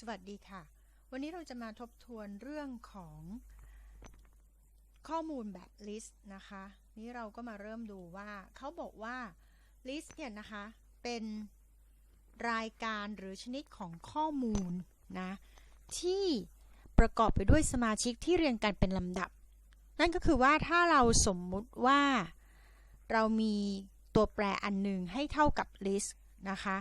สวัสดีค่ะ วันนี้เราจะมาทบทวนเรื่องของข้อมูลแบบ list นะคะ นี้เราก็มาเริ่มดูว่าเขาบอกว่า list เนี่ยนะคะ เป็นรายการหรือชนิดของข้อมูลนะที่ประกอบไปด้วยสมาชิกที่เรียงกันเป็นลำดับ นั่นก็คือว่าถ้าเราสมมุติว่าเรามีตัวแปรอันหนึ่งให้เท่ากับ list นะคะ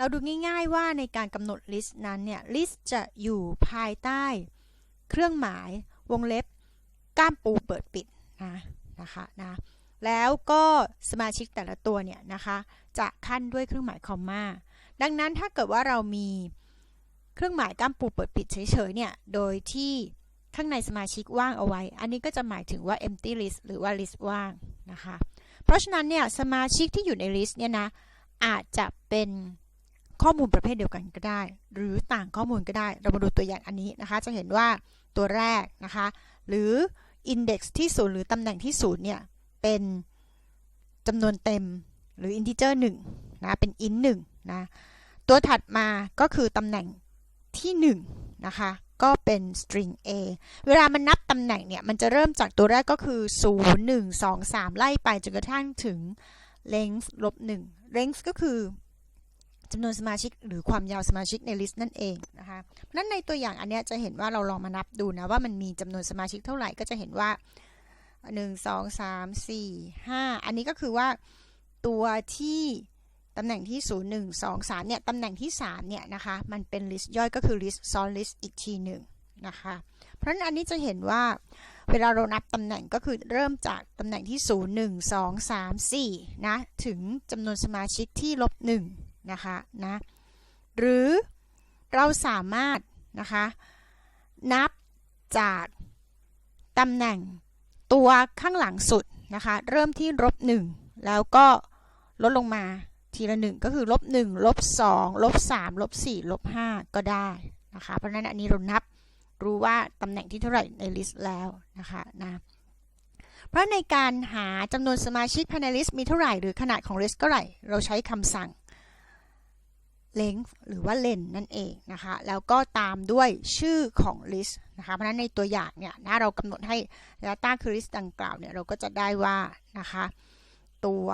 เราดูง่ายๆว่าในการกำหนด list นั้นเนี่ย list จะอยู่ภายใต้ เครื่องหมายวงเล็บก้ามปูเปิดปิดนะนะคะนะแล้วก็สมาชิกแต่ละตัวเนี่ยนะคะจะขั้นด้วยเครื่องหมายคอมมาดังนั้นถ้าเกิดว่าเรามีเครื่องหมายก้ามปูเปิดปิดเฉยๆเนี่ยโดยที่ข้างในสมาชิกว่างเอาไว้ อันนี้ก็จะหมายถึงว่า empty list หรือว่า list ว่างนะคะ เพราะฉะนั้นเนี่ยสมาชิกที่อยู่ใน list เนี่ยนะอาจจะเป็น ข้อมูลประเภทเดียวกันก็ได้ หรือต่างข้อมูลก็ได้ เรามาดูตัวอย่างอันนี้นะคะ จะเห็นว่าตัวแรกนะคะ หรือ index ที่ศูนย์หรือตำแหน่งที่ศูนย์เนี่ย เป็นจำนวนเต็มหรือ integer 1นะเป็น int 1นะตัวถัดมาก็คือตำแหน่งที่ 1 นะคะ ก็เป็น string a เวลามันนับตำแหน่งเนี่ย มันจะเริ่มจากตัวแรกก็คือ 0 1 2 3 ไล่ไปจนกระทั่งถึง length ลบ1 length ก็คือ จำนวนสมาชิกหรือความยาวสมาชิกในลิสต์นั่นเองนะคะนั้นในตัวอย่างอันนี้จะเห็นว่าเราลองมานับดูนะว่ามันมีจำนวนสมาชิกเท่าไหร่ก็จะเห็นว่า 1 2 3 4 5 อันนี้ก็คือว่าตัวที่ตำแหน่งที่ 0 1 2 3เนี่ยตำแหน่งที่3เนี่ยนะคะมันเป็นลิสต์ย่อยก็คือลิสต์ซ้อนลิสต์อีกทีหนึ่งนะคะเพราะฉะนั้นอันนี้จะเห็นว่าเวลาเรานับตำแหน่งก็คือเริ่มจากตำแหน่งที่ 0 1 2 3 4นะถึงจำนวนสมาชิกที่ลบ1 นะคะนะหรือเราสามารถนะคะนับจากตำแหน่งตัวข้างหลังสุดนะคะเริ่มที่ลบหนึ่งแล้วก็ลดลงมาทีละหนึ่งก็คือลบหนึ่งลบสองลบสามลบสี่ลบห้าก็ได้นะคะเพราะนั้นอันนี้เรานับรู้ว่าตำแหน่งที่เท่าไหร่ในลิสต์แล้วนะคะนะเพราะในการหาจำนวนสมาชิกภายในลิสต์มีเท่าไหร่หรือขนาดของลิสต์เท่าไหร่ เราใช้คำสั่ง length หรือว่า len นั่นเองนะคะ แล้วก็ตามด้วยชื่อของ list นะคะ เพราะฉะนั้นในตัวอย่างเนี่ยนะเรากำหนดให้ data คือ list ดังกล่าวเนี่ยเราก็จะได้ว่านะคะตัว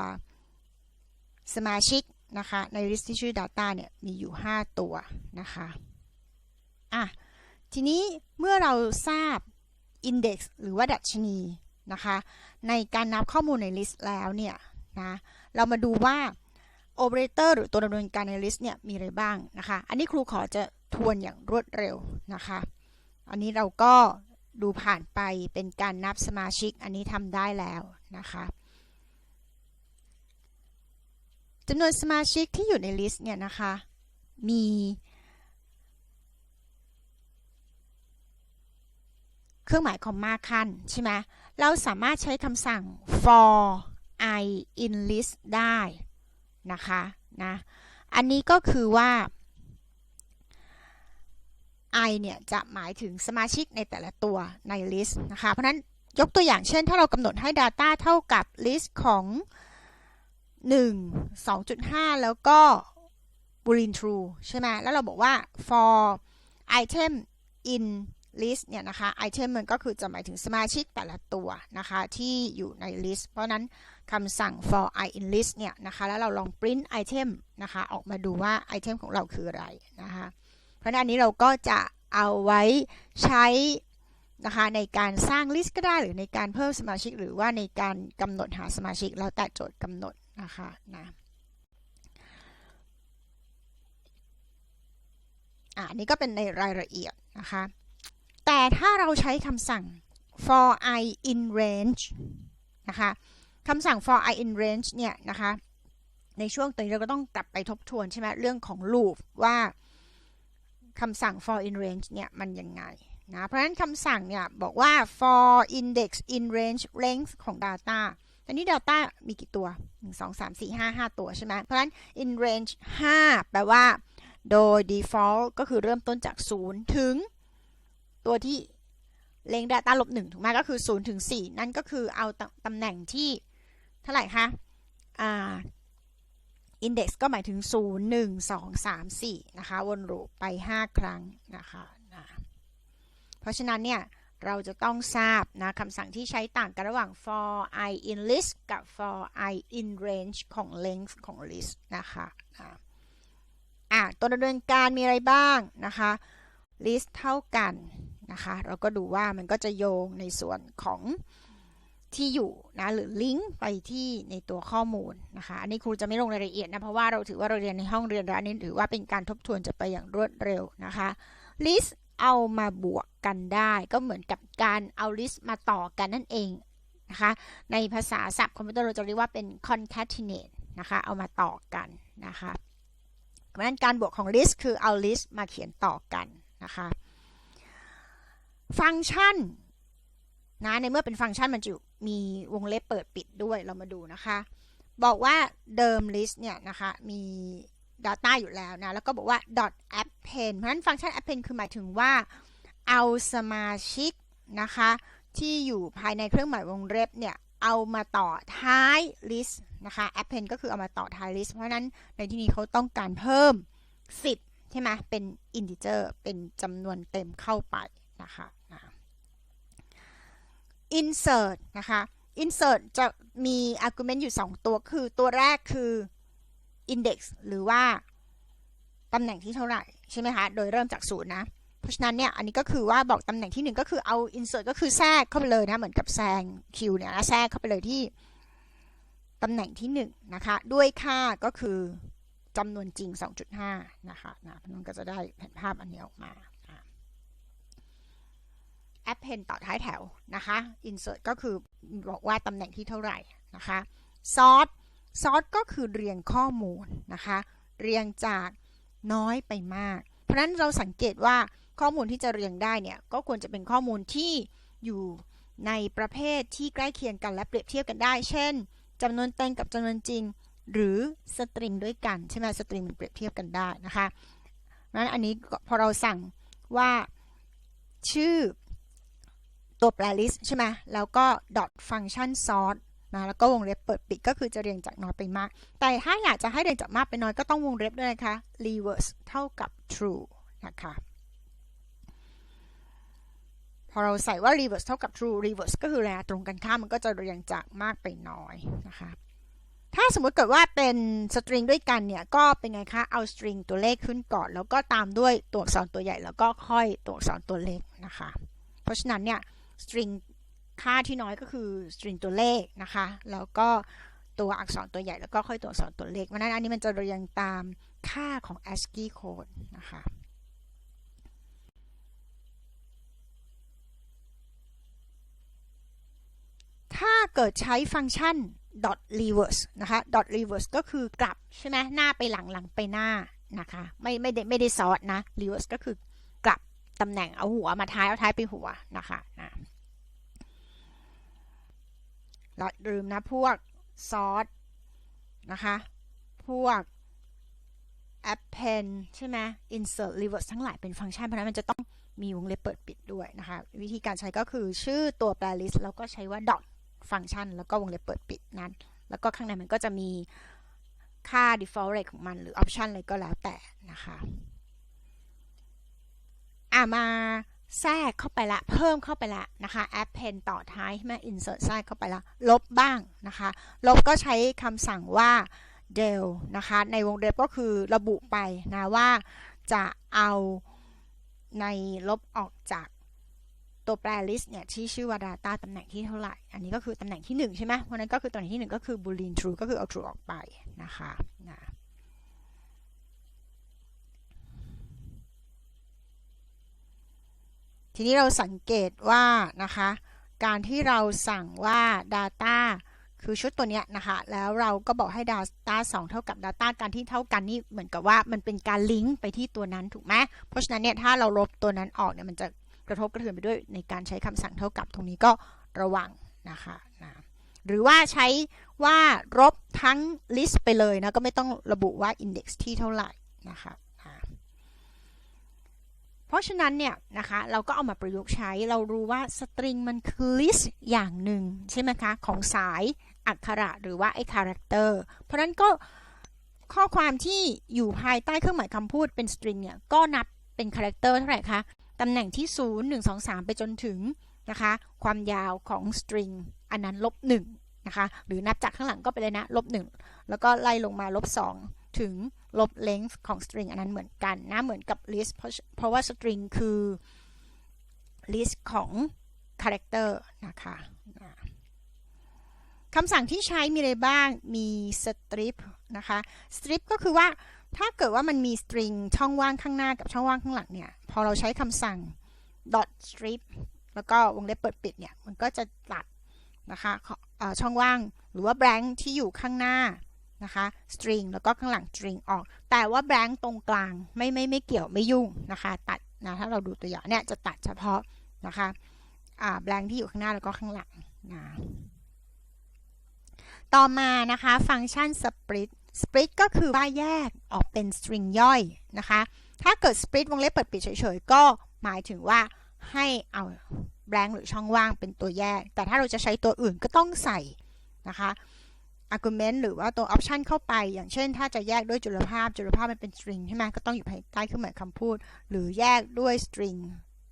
สมาชิกนะคะใน list ที่ชื่อ data เนี่ยมีอยู่ 5 ตัวนะคะอะทีนี้เมื่อเราทราบ index หรือว่าดัชนีนะคะในการนับข้อมูลใน list แล้วเนี่ยนะเรามาดูว่า โอเปอเรเตอร์หรือตัวดำเนินการในลิสต์เนี่ยมีอะไรบ้างนะคะ อันนี้ครูขอจะทวนอย่างรวดเร็วนะคะ อันนี้เราก็ดูผ่านไปเป็นการนับสมาชิกอันนี้ทำได้แล้วนะคะจำนวนสมาชิกที่อยู่ในลิสต์เนี่ยนะคะ มี เครื่องหมายคอมมาขั้นใช่ไหม เราสามารถใช้คำสั่ง for i in list ได้ นะคะนะอันนี้ก็คือว่า i เนี่ยจะหมายถึงสมาชิกในแต่ละตัวใน list นะคะเพราะนั้นยกตัวอย่างเช่น ถ้าเรากำหนดให้ data เท่ากับ list ของ 1 2.5 แล้วก็ boolean true ใช่ไหมแล้วเราบอกว่า for item in list เนี่ยนะคะ item มันก็คือจะหมายถึงสมาชิกแต่ละตัวนะคะ ที่อยู่ใน list เพราะนั้นคำสั่ง for i in list เนี่ยนะคะ แล้วเราลอง print item นะคะ ออกมาดูว่า item ของเราคืออะไรนะคะ เพราะนั้นอันนี้เราก็จะเอาไว้ใช้นะคะในการสร้าง list ก็ได้หรือในการเพิ่มสมาชิก หรือว่าในการกำหนดหาสมาชิกแล้วแต่โจทย์กำหนดนะคะนะอ่านี่ก็เป็นในรายละเอียดนะคะ แต่ถ้าเราใช้คำสั่ง for i in range นะคะคำสั่ง for i in range เนี่ยนะคะ ในช่วงตรงนี้เราก็ต้องกลับไปทบทวนใช่ไหมเรื่องของ loop ว่าคำสั่ง for in range เนี่ยมันยังไงนะ เพราะฉะนั้นคำสั่งเนี่ยบอกว่า for index in range length ของ data ตอนนี้ data มีกี่ตัว 1 2 3 4 5 5 ตัวใช่ไหม เพราะฉะนั้น in range 5 แปลว่า โดย default ก็คือเริ่มต้นจาก 0 ถึง ตัวที่เลง data ลบ1ถูกไหมก็คือ0ถึง4นั่นก็คือเอาตำแหน่งที่เท่าไหร่คะอ่า index ก็หมายถึง 0 1 2 3 4 นะคะ วนลูปไป 5 ครั้งนะคะนะเพราะฉะนั้นเนี่ย เราจะต้องทราบนะคำสั่งที่ใช้ต่างกันระหว่าง for i in list กับ for i in range ของ length ของ list นะคะนะอะตัวดำเนินการมีอะไรบ้างนะคะ list เท่ากัน นะคะ เราก็ดูว่ามันก็จะโยงในส่วนของที่อยู่นะหรือลิงก์ไปที่ในตัวข้อมูลนะคะอันนี้ครูจะไม่ลงรายละเอียดนะเพราะว่าเราถือว่าเราเรียนในห้องเรียนแล้วอันนี้ถือว่าเป็นการทบทวนจะไปอย่างรวดเร็วนะคะ list เอามาบวกกันได้ก็เหมือนกับการเอา list มาต่อกันนั่นเองนะคะในภาษาศัพท์คอมพิวเตอร์เราจะเรียกว่าเป็น concatenate นะคะเอามาต่อกันนะคะเพราะฉะนั้นการบวกของ list คือเอา list มาเขียนต่อกันนะคะ ฟังก์ชันนะในเมื่อเป็นฟังก์ชันมันจะมีวงเล็บเปิดปิดด้วยเรามาดูนะคะ บอกว่าเดิม list เนี่ยนะคะมี data อยู่แล้วนะ แล้วก็บอกว่า dot append เพราะฉะนั้นฟังก์ชัน append คือหมายถึงว่า เอาสมาชิกนะคะ ที่อยู่ภายในเครื่องหมายวงเล็บเนี่ย เอามาต่อท้าย list นะคะ append ก็คือเอามาต่อท้าย list เพราะฉะนั้นในที่นี้เขาต้องการเพิ่ม 10 ใช่ไหมเป็น integer เป็นจำนวนเต็มเข้าไป นะคะนะ insert นะคะ insert จะมี argument อยู่ 2 ตัวคือตัวแรกคือ index หรือว่าตำแหน่งที่เท่าไหร่ ใช่ไหมคะ โดยเริ่มจากศูนย์นะ เพราะฉะนั้นเนี่ย อันนี้ก็คือว่าบอกตำแหน่งที่ 1 ก็คือเอา insert ก็คือแทรกเข้าไปเลยนะ เหมือนกับแซง q เนี่ยนะแทรกเข้าไปเลยที่ตำแหน่งที่ 1 นะคะ ด้วยค่าก็คือจำนวนจริง 2.5 นะคะนะมันก็จะได้แผนภาพอันนี้ออกมา append ต่อท้ายแถวนะคะ insert ก็คือบอกว่าตำแหน่งที่เท่าไหร่นะคะ sort sort ก็คือเรียงข้อมูลนะคะ เรียงจากน้อยไปมาก เพราะนั้นเราสังเกตว่าข้อมูลที่จะเรียงได้เนี่ยก็ควรจะเป็นข้อมูลที่อยู่ในประเภทที่ใกล้เคียงกันและเปรียบเทียบกันได้ เช่นจำนวนเต็งกับจำนวนจริง หรือสตริงด้วยกันใช่ไหมสตริงมันเปรียบเทียบกันได้นะคะนั้นอันนี้พอเราสั่งว่าชื่อ ตัวแปร list ใช่ไหมแล้วก็ dot function sort นะแล้วก็วงเล็บเปิดปิดก็คือจะเรียงจากน้อยไปมาก แต่ถ้าอยากจะให้เรียงจากมากไปน้อยก็ต้องวงเล็บด้วยนะคะ reverse เท่ากับ true นะคะพอเราใส่ว่า reverse เท่ากับ true reverse ก็คือแรตรงกันข้ามมันก็จะเรียงจากมากไปน้อยนะคะถ้าสมมติเกิดว่าเป็นสตริงด้วยกันเนี่ย ก็เป็นไงคะ เอาสตริงตัวเลขขึ้นก่อน แล้วก็ตามด้วยตัวอักษรตัวใหญ่ แล้วก็ค่อยตัวอักษรตัวเล็กนะคะ เพราะฉะนั้นเนี่ย สตริงค่าที่น้อยก็คือสตริงตัวเลขนะคะ แล้วก็ตัวอักษรตัวใหญ่แล้วก็ค่อยตัวอักษรตัวเล็กเพราะนั้นอันนี้มันจะเรียงตามค่าของ ASCII code นะคะถ้าเกิดใช้ฟังก์ชัน dot reverse นะคะ dot reverse ก็คือกลับใช่ไหมหน้าไปหลังหลังไปหน้านะคะ ไม่ไม่ได้ไม่ได้ซอสนะ reverse ก็คือก ตำแหน่งเอาหัวมาท้ายเอาท้ายไปหัวนะคะนะเราลืมนะพวกซอสนะคะ พวก append ใช่ไหม insert reverse ทั้งหลายเป็นฟังก์ชัน เพราะนั้นมันจะต้องมีวงเล็บเปิดปิดด้วยนะคะ วิธีการใช้ก็คือชื่อตัวแปร list แล้วก็ใช้ว่า dot ฟังก์ชัน แล้วก็วงเล็บเปิดปิดนั้น แล้วก็ข้างในมันก็จะมีค่า default rate ของมันหรือ option อะไรก็แล้วแต่นะคะ อ่ามาแทรกเข้าไปละ เพิ่มเข้าไปละนะคะ append ต่อท้ายใช่ไหม insert แทรกเข้าไปละ ลบบ้างนะคะ ลบก็ใช้คำสั่งว่า del นะคะ ในวงเล็บก็คือระบุไปนะว่าจะเอาในลบออกจากตัวแปร list เนี่ยที่ชื่อว่า data ตำแหน่งที่เท่าไหร่ อันนี้ก็คือตำแหน่งที่ 1 ใช่ไหมเพราะนั้นก็คือตำแหน่งที่ 1 ก็คือ boolean true ก็คือเอา true ออกไปนะคะนะ ทีนี้เราสังเกตว่านะคะ การที่เราสั่งว่า data คือชุดตัวเนี้ยนะคะ แล้วเราก็บอกให้ data 2 เท่ากับ data การที่เท่ากันนี่เหมือนกับว่ามันเป็นการลิงก์ไปที่ตัวนั้นถูกไหมเพราะฉะนั้นเนี่ยถ้าเราลบตัวนั้นออกเนี่ยมันจะกระทบกระเทือนไปด้วยในการใช้คำสั่งเท่ากับตรงนี้ก็ระวังนะคะนะหรือว่าใช้ว่าลบทั้ง list ไปเลยนะ ก็ไม่ต้องระบุว่า index ที่เท่าไหร่นะคะ เพราะฉะนั้นเนี่ยนะคะเราก็เอามาประยุกต์ใช้เรารู้ว่าสตริงมันคือ list อย่างหนึ่งใช่ไหมคะ ของสายอักขระหรือว่าไอ้คาแรคเตอร์เพราะนั้นก็ข้อความที่อยู่ภายใต้เครื่องหมายคำพูดเป็น string เนี่ยก็นับเป็นคาแรคเตอร์เท่าไหร่คะตำแหน่งที่ 0 1 2 3 ไปจนถึงนะคะความยาวของ string อันนั้นลบ1นะคะหรือนับจากข้างหลังก็ไปเลยนะลบ1แล้วก็ไล่ลงมาลบ2 ถึงลบ length ของ string อันนั้นเหมือนกันนะ เหมือนกับ list เพราะเพราะว่า string คือ list ของ character นะคะคำสั่งที่ใช้มีอะไรบ้าง มี strip นะคะ strip ก็คือว่าถ้าเกิดว่ามันมี string ช่องว่างข้างหน้ากับช่องว่างข้างหลังเนี่ย พอเราใช้คำสั่ง dot strip แล้วก็วงเล็บเปิดปิดเนี่ย มันก็จะตัดนะคะช่องว่างหรือว่า blank ที่อยู่ข้างหน้า นะคะ string แล้วก็ข้างหลัง string ออก แต่ว่า blank ตรงกลางไม่ไม่ไม่เกี่ยวไม่ยุ่งนะคะ ตัดนะถ้าเราดูตัวอย่างเนี่ยจะตัดเฉพาะนะคะอ่า blank ที่อยู่ข้างหน้าแล้วก็ข้างหลังนะต่อมานะคะฟังก์ชัน split split ก็คือว่าแยกออกเป็น string ย่อยนะคะ ถ้าเกิด split วงเล็บเปิดปิดเฉยๆ ก็หมายถึงว่าให้เอา blank หรือช่องว่างเป็นตัวแยก แต่ถ้าเราจะใช้ตัวอื่นก็ต้องใส่นะคะ argument หรือว่าตัว option เข้าไป อย่างเช่น ถ้าจะแยกด้วยจุลภาพ จุลภาพมันเป็น string ใช่ไหมก็ต้องอยู่ภายใต้เครื่องหมายคำพูด หรือแยกด้วย string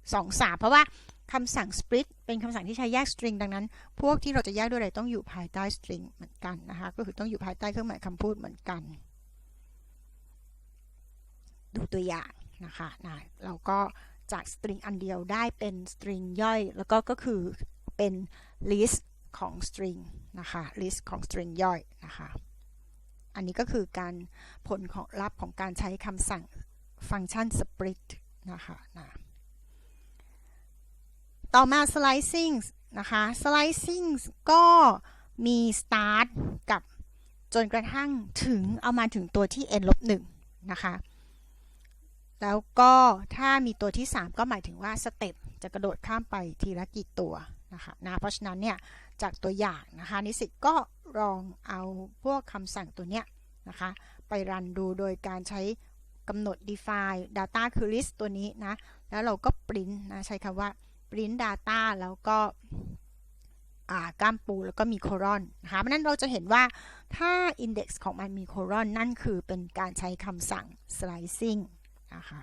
2 3เพราะว่าคำสั่ง split เป็นคำสั่งที่ใช้แยก string ดังนั้น พวกที่เราจะแยกด้วยอะไรต้องอยู่ภายใต้ string เหมือนกันนะคะ ก็คือต้องอยู่ภายใต้เครื่องหมายคำพูดเหมือนกัน ดูตัวอย่างนะคะนะเราก็จาก string อันเดียวได้เป็น string ย่อย แล้วก็ก็คือเป็น list ของ string นะคะ list ของ string ย่อยนะคะ อันนี้ก็คือการผลของลับของการใช้คำสั่งฟังก์ชัน split นะคะนะต่อมา slicing นะคะ slicing ก็มี start กับจนกระทั่งถึงเอามาถึงตัวที่ n ลบ1นะคะ แล้วก็ถ้ามีตัวที่ 3 ก็หมายถึงว่าสเต็ปจะกระโดดข้ามไปทีละกี่ตัวนะคะนะเพราะฉะนั้นเนี่ย จากตัวอย่างนะคะนิสิตก็ลองเอาพวกคำสั่งตัวเนี้ยนะคะไปรันดูโดยการใช้กำหนด define data คือ list ตัวนี้นะ แล้วเราก็ print นะ ใช้คำว่า print data แล้วก็ก้ามปูแล้วก็มีโครอนนะคะเพราะนั้นเราจะเห็นว่าถ้า index ของมันมีโครอนนั่นคือเป็นการใช้คำสั่ง slicing นะคะ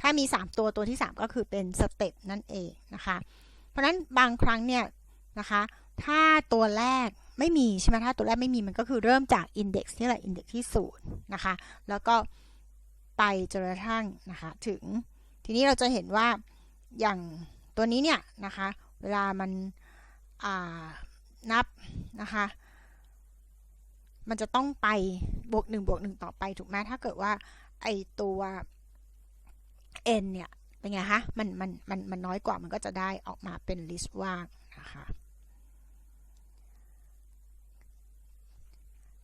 ถ้ามี 3 ตัวตัวที่ 3 ก็คือเป็น step นั่นเองนะคะ เพราะนั้นบางครั้งเนี่ย นะคะ ถ้าตัวแรกไม่มีใช่ไหมถ้าตัวแรกไม่มีมันก็คือเริ่มจาก index ที่แหละ index ที่0นะคะ แล้วก็ไปจนกระทั่งนะคะถึงทีนี้เราจะเห็นว่าอย่างตัวนี้เนี่ยนะคะ เวลามันนับนะคะ มันจะต้องไปบวก1บวก1ต่อไปถูกไหมถ้าเกิดว่าไอตัว n เนี่ยเป็นไงคะมันมันมันมันน้อยกว่ามันก็จะได้ออกมาเป็น list ว่างนะคะ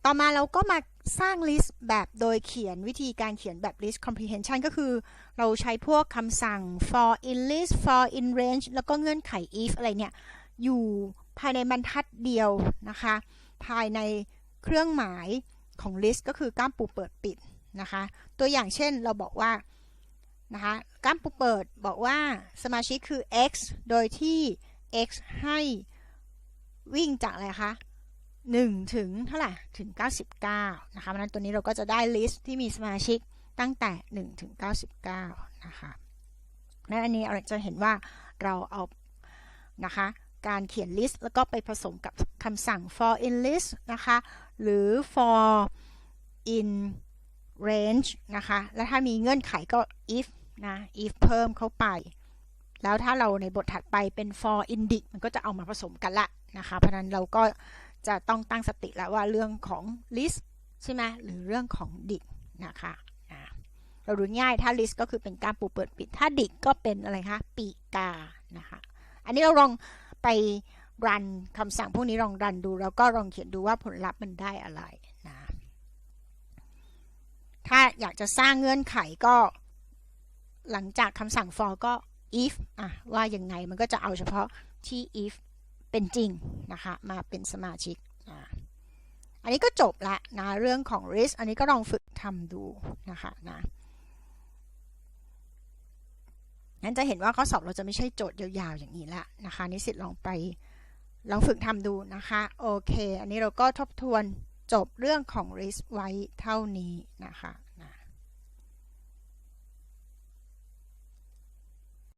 ต่อมาเราก็มาสร้าง list แบบโดยเขียนวิธีการเขียนแบบ list comprehension ก็คือ เราใช้พวกคำสั่ง for in list for in range แล้วก็เงื่อนไข if อะไรเนี่ย อยู่ภายในบรรทัดเดียวนะคะ ภายในเครื่องหมายของ list ก็คือก้ามปูเปิดปิดนะคะ ตัวอย่างเช่นเราบอกว่านะคะก้ามปูเปิดบอกว่าสมาชิกคือ x โดยที่ x ให้วิ่งจากอะไรคะ 1 ถึงเท่าไหร่ถึง 99 นะคะเพราะนั้นตัวนี้เราก็จะได้ลิสต์ที่มีสมาชิกตั้งแต่ 1 ถึง 99 นะคะนั้นอันนี้เราจะเห็นว่าเราเอานะคะการเขียนลิสต์แล้วก็ไปผสมกับคำสั่ง for in list นะคะ หรือ for in range นะคะ แล้วถ้ามีเงื่อนไขก็ if นะ if เพิ่มเข้าไป แล้วถ้าเราในบทถัดไปเป็น for in d i c มันก็จะเอามาผสมกันละนะคะ เพราะนั้นเราก็ จะต้องตั้งสติแล้วว่าเรื่องของ list ใช่ไหมหรือเรื่องของดิกนะคะเราดูง่ายถ้า list ก็คือเป็นการปูเปิดปิด ถ้าดิกก็เป็นอะไรคะปีกานะคะอันนี้เราลองไปรันคำสั่งพวกนี้ลองรันดู แล้วก็ลองเขียนดูว่าผลลัพธ์มันได้อะไรนะถ้าอยากจะสร้างเงื่อนไขก็ หลังจากคำสั่ง for ก็ if อะว่ายังไงมันก็จะเอาเฉพาะที่ if เป็นจริงนะคะมาเป็นสมาชิกอันนี้ก็จบละนะเรื่องของ risk อันนี้ก็ลองฝึกทำดูนะคะนะงั้นจะเห็นว่าข้อสอบเราจะไม่ใช่โจทย์ยาวๆอย่างนี้ละนะคะนิสิตลองไปลองฝึกทำดูนะคะโอเค อันนี้เราก็ทบทวนจบเรื่องของ list ไว้เท่านี้นะคะ